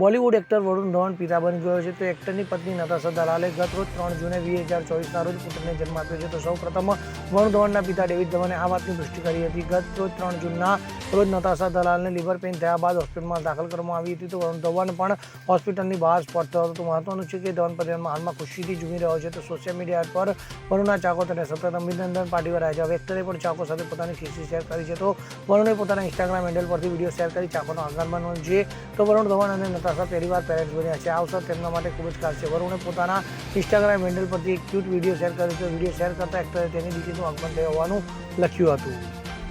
Bollywood actor Varun Dhawan પિતા બની ગયો છે. તો એક્ટરની પત્ની નતાશા દલાલે ગત રોજ ત્રણ જૂને વીસ હજાર ચોવીસના રોજ પુત્રને જન્મ આપ્યો છે. તો સૌ પ્રથમ વરુણ ધવનના પિતા ડેવિડ ધવને આ વાતની પુષ્ટિ કરી હતી. ગત રોજ ત્રણ જૂનના રોજ નતાશા દલાલને લીવર પેઇન થયા બાદ હોસ્પિટલમાં દાખલ કરવામાં આવી હતી તો વરુણ ધવન પણ હોસ્પિટલની બહાર સ્પોટ થયો હતો. મહત્વનું છે કે ધવન પરિવારમાં હાલમાં ખુશીથી ઝૂમી રહ્યો છે. તો સોશિયલ મીડિયા પર વરુણના ચાકો તેને સતત અભિનંદન પાઠવી રહ્યા છે. હવે એક્ટરે પણ ચાકો સાથે પોતાની ખુશી શેર કરી છે. તો વરુણે પોતાના ઇન્સ્ટાગ્રામ હેન્ડલ પરથી વીડિયો શેર કરી ચાકોનો આભાર માનવાનો છે. તો વરુણ ધવન અને નતાશા પહેલીવાર પેરેન્ટ્સ બન્યા છે. આ અવસર તેમના માટે ખૂબ જ ખાસ છે. વરુણે પોતાના ઇન્સ્ટાગ્રામ હેન્ડલ પરથી એક ક્યુટ વીડિયો શેર કર્યો. છે વીડિયો શેર કરતા એક્ટરે તેની દીકરીનું આગમન થયું હોવાનું લખ્યું હતું.